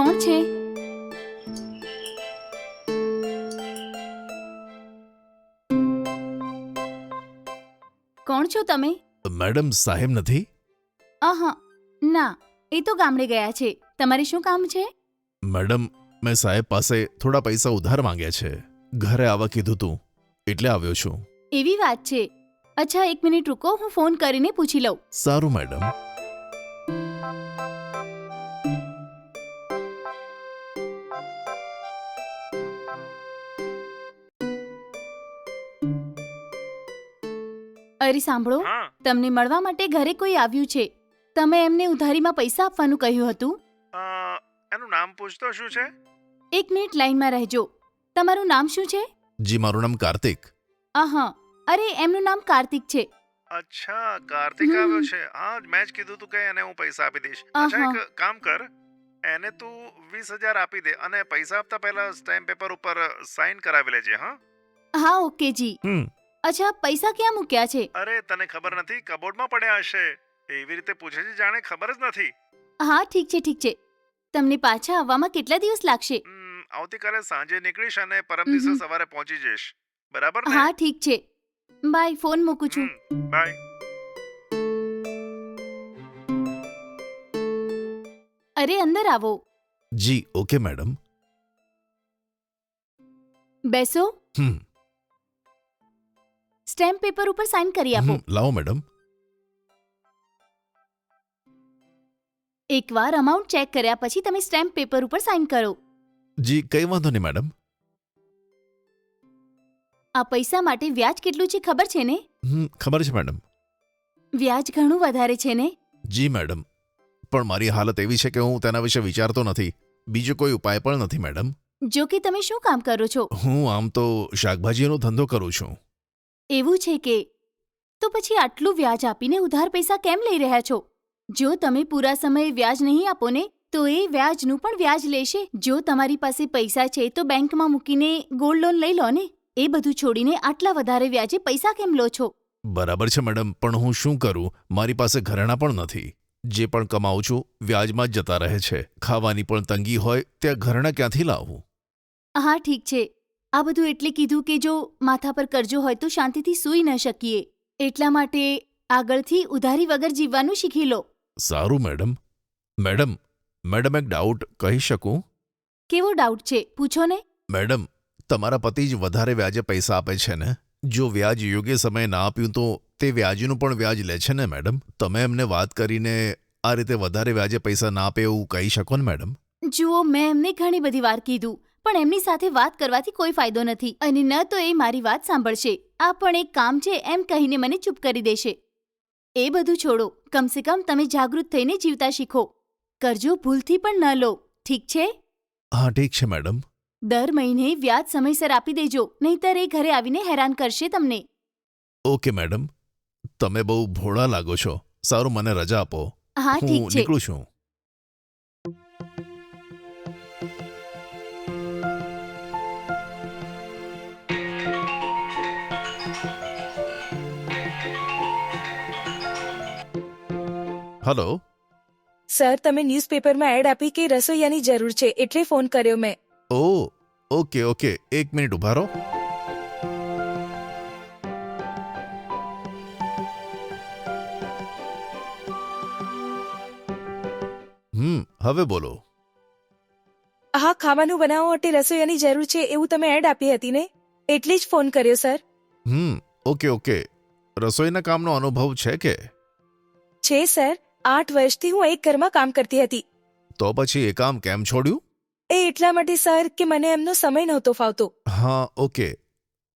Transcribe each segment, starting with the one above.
કોણ છે? કોણ છો તમે? મેડમ સાહેબ નથી? આહા ના એ તો ગામડે ગયા છે. તમારે શું કામ છે? મેડમ મેં સાહેબ પાસે થોડા પૈસા ઉધાર માંગ્યા છે. ઘરે આવવા કીધું તું એટલે આવ્યો છું. એવી વાત છે. અચ્છા એક મિનિટ રૂકો હું ફોન કરીને પૂછી લઉં. સારું મેડમ. અરે સાંભળો હા. તમને મળવા માટે ઘરે કોઈ આવ્યું છે? તમે એમને ઉધારીમાં પૈસા આપવાનું કહ્યું હતું? અ, એનું નામ પૂછતો શું છે? એક મિનિટ લાઈનમાં રહેજો. તમારું નામ શું છે? જી મારું નામ કાર્તિક. આહા અરે એમનું નામ કાર્તિક છે. અચ્છા કાર્તિક હમ. આવ્યો છે. હા મેં જ કીધું તું કે એને હું પૈસા આપી દઈશ. અચ્છા આહા. એક કામ કર. એને તું વીસ હજાર આપી દે અને પૈસા આપતા પહેલા સ્ટેમ્પ પેપર ઉપર સાઇન કરાવી લેજે હા? હા ઓકે જી. હમ. અચ્છા પૈસા ક્યાં મૂક્યા છે? અરે તને ખબર નથી કબોર્ડમાં પડ્યા હશે. એવી રીતે પૂછે છે જાણે ખબર જ નથી. હા ઠીક છે ઠીક છે. તમને પાછા આવવામાં કેટલા દિવસ લાગશે? આવતીકાલે સાંજે નીકળીશ અને પરમ દિવસે હમ. સવારે પહોંચી જઈશ. બરાબર ને? હા ઠીક છે. બાય ફોન મૂકું છું. હમ, બાય. અરે અંદર આવો. જી ઓકે મેડમ. બેસો. હમ. સ્ટેમ્પ પેપર ઉપર સાઇન કરી આપો. હમ, લાવો મેડમ. એકવાર અમાઉન્ટ ચેક કર્યા પછી તમે સ્ટેમ્પ પેપર ઉપર સાઇન કરો. જી કઈ વાંધો નહીં મેડમ. આ પૈસા માટે વ્યાજ કેટલું છે ખબર છે ને? હમ ખબર છે મેડમ. વ્યાજ ઘણું વધારે છે ને? જી મેડમ. પણ મારી હાલત એવી છે કે હું તેના વિશે વિચારતો નથી. બીજો કોઈ ઉપાય પણ નથી મેડમ. જો કે તમે શું કામ કરો છો? હું આમ તો શાકભાજીનો ધંધો કરું છું. એવું છે કે તો પછી આટલું વ્યાજ આપીને ઉધાર પૈસા કેમ લઈ રહ્યા છો? જો તમે પૂરા સમયે વ્યાજ નહીં આપો ને તો એ વ્યાજનું પણ વ્યાજ લેશે. જો તમારી પાસે પૈસા છે તો બેંકમાં મૂકીને ગોલ્ડ લોન લઈ લો ને. એ બધું છોડીને આટલા વધારે વ્યાજે પૈસા કેમ લો છો? બરાબર છે મેડમ. પણ હું શું કરું? મારી પાસે ઘરેણા પણ નથી. જે પણ કમાઉં છું વ્યાજમાં જ જતા રહે છે. ખાવાની પણ તંગી હોય ત્યાં ઘરેણા ક્યાંથી લાવવું હા ઠીક છે. આ બધું એટલે કીધું કે જો માથા પર કરજો હોય તો શાંતિથી સૂઈ ન શકીએ. એટલા માટે આગળથી ઉધારી વગર જીવવાનું શીખી લો. સારું મેડમ. મેડમ મેડમ એક ડાઉટ કહી શકું? કેવો ડાઉટ છે? પૂછો ને. મેડમ તમારા પતિ જ વધારે વ્યાજે પૈસા આપે છે ને? જો વ્યાજ યોગ્ય સમયે ના આપ્યું તો તે વ્યાજનું પણ વ્યાજ લે છે ને મેડમ? તમે એમને વાત કરીને આ રીતે વધારે વ્યાજે પૈસા ના આપે એવું કહી શકો ને મેડમ? જુઓ મેં એમને ઘણી બધી વાર કીધું. પણ એમની સાથે વાત કરવાથી કોઈ ફાયદો નથી. અને ન તો એ મારી વાત સાંભળશે. આ પણ એક કામ છે એમ કહીને મને ચૂપ કરી દેશે. એ બધું છોડો. કમસે કમ તમે જાગૃત થઈને જીવતા શીખો. કરજો ભૂલથી પણ ન લો. ઠીક છે? હા ઠીક છે મેડમ. દર મહિને વ્યાજ સમયસર આપી દેજો. નહીંતર એ ઘરે આવીને હેરાન કરશે તમને. Okay madam. તમે બહુ ભોળા લાગો છો. સારું મને રજા આપો. હા હું ઠીક છે. નીકળું છું. હલો સર તમે ન્યૂઝપેપરમાં એડ આપી કે રસોઈયાની જરૂર છે એટલે ફોન કર્યો મેં. ઓ ઓકે ઓકે એક મિનિટ ઊભા રહો. હમ હવે બોલો. હા ખાવાનું બનાવવા માટે રસોઈયાની જરૂર છે એવું તમે એડ આપી હતી ને? એટલે જ ફોન કર્યો સર હમ ઓકે ઓકે રસોઈના કામનો અનુભવ છે કે? છે સર આઠ વર્ષથી હું એક ઘરમાં કામ કરતી હતી. તો પછી એ કામ કેમ છોડ્યું? એ એટલા માટે સર કે મને એમનો સમય નહોતો ફાવતો. હા ઓકે.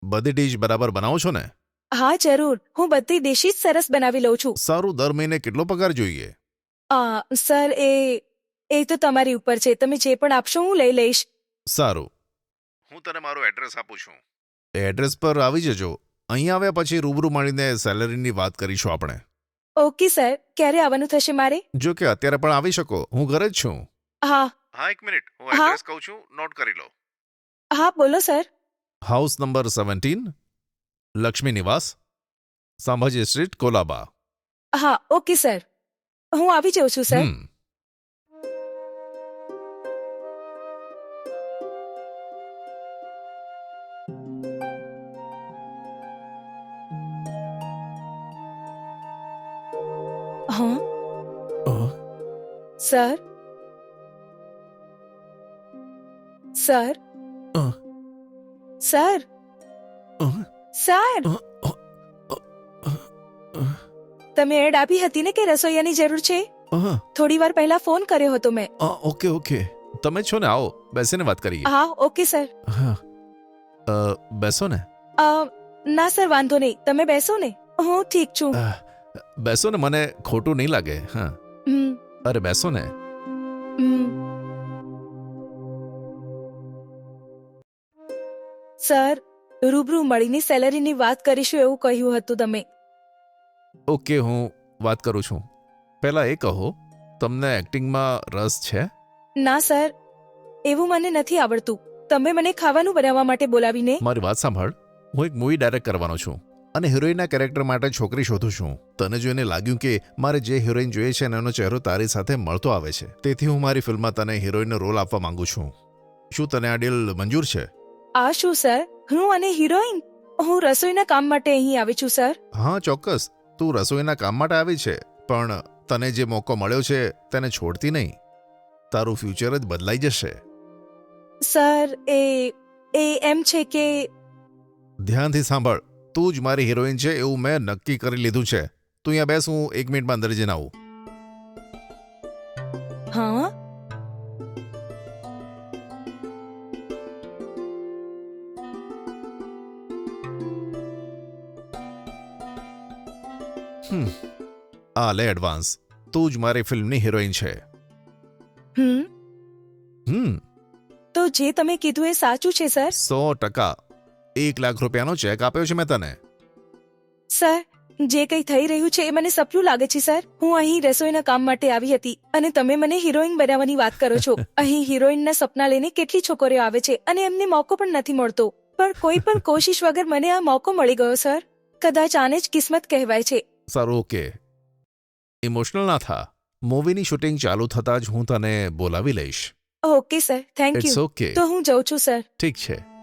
બધી ડીશ બરાબર બનાવો છો ને? હા જરૂર. હું બધી ડિશિસ સરસ બનાવી લઉં છું. સારું દર મહિને કેટલો પગાર જોઈએ? આ, સર એ એ તો તમારી ઉપર છે. તમે જે પણ આપશો હું લઈ લઈશ. સારું. હું તને મારું એડ્રેસ આપું છું. એડ્રેસ પર આવી જજો. અહીં આવ્યા પછી રૂબરૂ મળીને સેલરીની વાત કરીશું આપણે. Okay sir. ક્યારે આવવાનું થશે મારે? જો કે અત્યારે પણ આવી શકો. હું ઘરે જ છું. હા. હા એક મિનિટ. હું હા. એડ્રેસ કહું છું. નોટ કરી લો. હા બોલો sir. House number seventeen Lakshmi Niwas Sambhaji street Colaba હા ઓકે સર. હું આવી જાઉં છું સર. હમ. હા અ, સર સર અ. સર અ, સર અ, અ, અ, તમે એડ આપી હતી ને કે રસોઈયાની જરૂર છે? અ, થોડી વાર પહેલા ફોન કર્યો હતો મેં. અ, ઓકે ઓકે તમે છો ને? આવો બેસીને વાત કરીએ. હા ઓકે સર. હા અ, બેસો ને. અ, ના સર વાંધો નહીં. તમે બેસો ને. હું ઠીક છું. અ, બેસો ને મને ખોટું નહીં લાગે હા. અરે બેસો ને સર રૂબરૂ મળીને સેલરીની વાત કરીશું એવું કહ્યું હતું તમે. ઓકે હું વાત કરું છું. પહેલા એ કહો તમને એક્ટિંગમાં રસ છે? ના સર. એવું મને નથી આવડતું. તમે મને ખાવાનું બનાવવા માટે બોલાવીને? મારી વાત સાંભળ. હું એક મૂવી ડાયરેક્ટ કરવાનો છું. અને હિરોઈનના કેરેક્ટર માટે છોકરી શોધું છું. તને જોઈને લાગ્યું કે મારે જે હિરોઈન જોઈએ છે એનો ચહેરો તારી સાથે મળતો આવે છે. તેથી હું મારી ફિલ્મમાં તને હિરોઈનનો રોલ આપવા માંગુ છું. શું તને આ ડીલ મંજૂર છે? આ શું સર? હું અને હિરોઈન? હું રસોઈના કામ માટે અહીં આવી છું સર. હા ચોક્કસ. તું રસોઈના કામ માટે આવી છે. પણ તને જે મોકો મળ્યો છે તેને છોડતી નહીં. તારું ફ્યુચર જ બદલાઈ જશે. સર એ એ એમ છે કે ધ્યાનથી સાંભળ. તું જ મારી હિરોઈન છે એવું મેં નક્કી કરી લીધું છે. તું અહીંયા બેસ હું એક મિનિટમાં અંદર જઈને આવું. હા. આ લે એડવાન્સ. તું જ મારી ફિલ્મની હિરોઈન છે. હમ? હમ. તો જે તમે કીધું એ સાચું છે સર? સો ટકા. એક લાખ રૂપિયાનો ચેક આપ્યો છે મેં તને. સર જે કંઈ થઈ રહ્યું છે એ મને સપનું લાગે છે સર. હું અહીં રસોઈના કામ માટે આવી હતી અને તમે મને હિરોઈન બનાવવાની વાત કરો છો. અહીં હિરોઈનના સપના લઈને કેટલી છોકરીઓ આવે છે અને એમને મોકો પણ નથી મળતો. પણ કોઈ પણ કોશિશ વગર મને આ મોકો મળી ગયો સર. કદાચ આને જ કિસ્મત કહેવાય છે. સારું ઓકે. ઇમોશનલ ના થા. મૂવીની શૂટિંગ ચાલુ થતાં જ હું તને બોલાવી લઈશ. Okay sir. Thank you. Okay તો હું જઉં છું સર. ઠીક છે.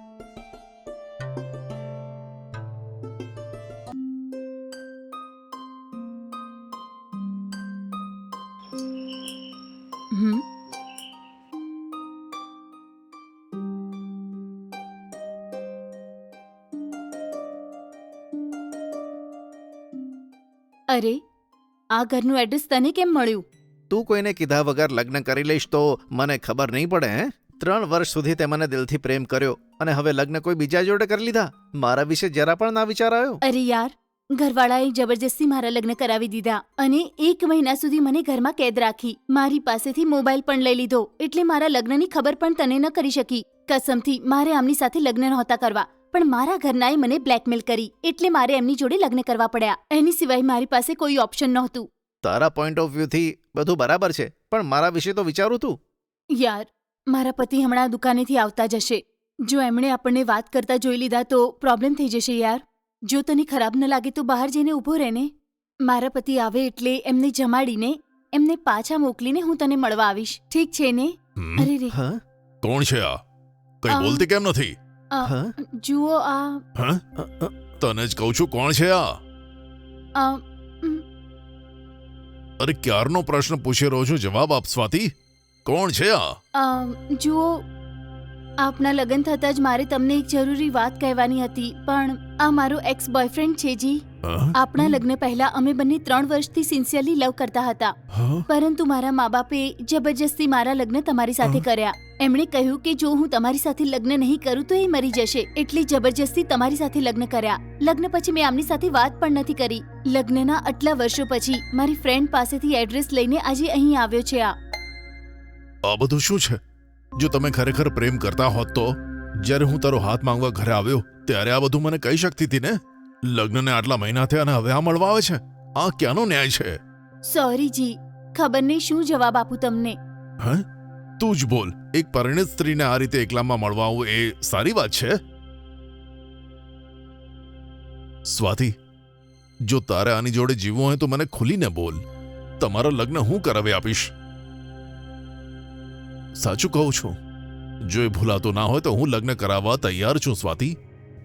અરે આ ઘરનું એડ્રેસ તને કેમ મળ્યું? તું કોઈને કીધા વગર લગ્ન કરી લઈશ તો મને ખબર નહીં પડે હે? ત્રણ વર્ષ સુધી તે મને દિલથી પ્રેમ કર્યો અને હવે લગ્ન કોઈ બીજા જોડે કરી લીધા. મારા વિશે જરા પણ ના વિચાર આવ્યો. અરે યાર ઘરવાળાએ જબરજસ્તી મારા લગ્ન કરાવી દીધા અને એક મહિના સુધી મને ઘરમાં કેદ રાખી. મારી પાસેથી મોબાઈલ પણ લઈ લીધો એટલે મારા લગ્નની ખબર પણ તને ન કરી શકી. કસમથી મારે આમની સાથે લગ્ન નહોતા કરવા. પણ મારા ઘરનાએ મને બ્લેકમેલ કરી એટલે મારે એમની જોડે લગ્ન કરવા પડ્યા. એની સિવાય મારી પાસે કોઈ ઓપ્શન નહોતું. તારા પોઈન્ટ ઓફ વ્યૂથી બધું બરાબર છે પણ મારા વિશે તો વિચારું તું. યાર મારા પતિ હમણાં દુકાનેથી આવતા જશે. જો એમણે આપણને વાત કરતા જોઈ લીધા તો પ્રોબ્લેમ થઈ જશે યાર. જો તને ખરાબ ન લાગે તો બહાર જઈને ઊભો રહેને. મારા પતિ આવે એટલે એમને જમાડીને એમને પાછા મોકલીને હું તને મળવા આવીશ. ઠીક છે ને? અરે રે. હા? કોણ છે આ? કઈ બોલતી કેમ નથી? જુઓ આ હા? તને જ કહું છું કોણ છે આ? અરે ક્યારનો પ્રશ્ન પૂછી રહ્યો છું? જવાબ આપ સ્વાતિ. કોણ છે આ? જુઓ આપના લગ્ન થતાં જ મારે તમને એક જરૂરી વાત કહેવાની હતી પણ આ મારો એક્સ બોયફ્રેન્ડ છે જી? આપણા લગ્ન પહેલા અમે બંને ત્રણ વર્ષથી સિન્સિયરલી લવ કરતા હતા. પરંતુ મારા મા બાપે જબરજસ્તી મારા લગ્ન તમારી સાથે કર્યા. એમણે કહ્યું કે જો હું તમારી સાથે લગ્ન નહીં કરું તો એ મરી જશે એટલે જબરજસ્તી તમારી સાથે લગ્ન કર્યા. લગ્ન પછી મેં આમની સાથે વાત પણ નથી કરી. લગ્નના આટલા વર્ષો પછી મારી ફ્રેન્ડ પાસેથી એડ્રેસ લઈને આજે અહીં આવ્યો છે આ. આ બધું શું છે? જો તમે ખરેખર પ્રેમ કરતા હોત તો? જ્યારે હું તારો હાથ માંગવા ઘરે આવ્યો ત્યારે આ બધું મને કહી શકતી હતી ને? લગ્નને આટલા મહિના થયા અને હવે આ મળવા આવે છે. આ ક્યાંનો ન્યાય છે? સોરી જી ખબર નહીં શું જવાબ આપું તમને. હે? તું જ બોલ. એક પરિણિત સ્ત્રીને આ રીતે એકલામાં મળવા આવવું એ સારી વાત છે? સ્વાતિ જો તારે આની જોડે જીવવું હોય તો મને ખુલીને બોલ. તમારા લગ્ન હું કરાવી આપીશ. સાચું કહું છું. જો એ ભૂલાતો ના હોય તો હું લગ્ન કરાવવા તૈયાર છું, સ્વાતિ.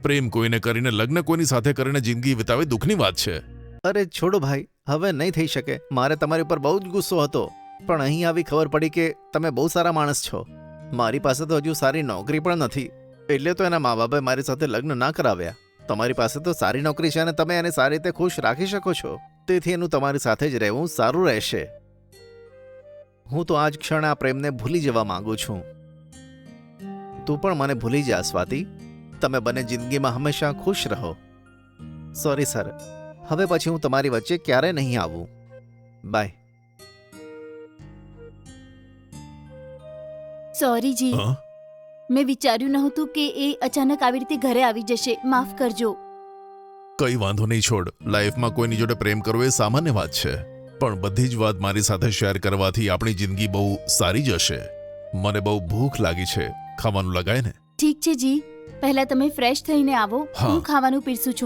પ્રેમ કોઈને કરીને લગ્ન કોઈની સાથે કરીને જિંદગી વિતાવે દુઃખની વાત છે. અરે, છોડો ભાઈ, હવે નહીં થઈ શકે. મારે તમારી ઉપર બહુ જ ગુસ્સો હતો. પણ અહીં આવી ખબર પડી કે તમે બહુ સારા માણસ છો. મારી પાસે તો હજુ સારી નોકરી પણ નથી. એટલે તો એના મા બાપે મારી સાથે લગ્ન ના કરાવ્યા. તમારી પાસે તો સારી નોકરી છે અને તમે એને સારી રીતે ખુશ રાખી શકો છો. તેથી એનું તમારી સાથે જ રહેવું સારું રહેશે. હું તો આજ ક્ષણ આ પ્રેમને ભૂલી જવા માંગુ છું. તું પણ મને ભૂલી જા સ્વાતિ. તમે બંને જિંદગીમાં હંમેશા ખુશ રહો. સોરી સર હવે પછી હું તમારી વચ્ચે ક્યારે નહીં આવું. બાય સોરી જી. મેં વિચાર્યું નહોતું કે એ અચાનક આવી રીતે ઘરે આવી જશે. માફ કરજો. કઈ વાંધો નહીં છોડ. લાઈફમાં કોઈની જોડે પ્રેમ કરવો એ સામાન્ય વાત છે. પણ બધી જ વાત મારી સાથે શેર કરવાથી આપણી જિંદગી બહુ સારી જશે. મને બહુ ભૂખ લાગી છે. ખાવાનું લગાય ને? ઠીક છે જી. પહેલા તમે ફ્રેશ થઈને આવો. હું. ખાવાનું પીરસું છું.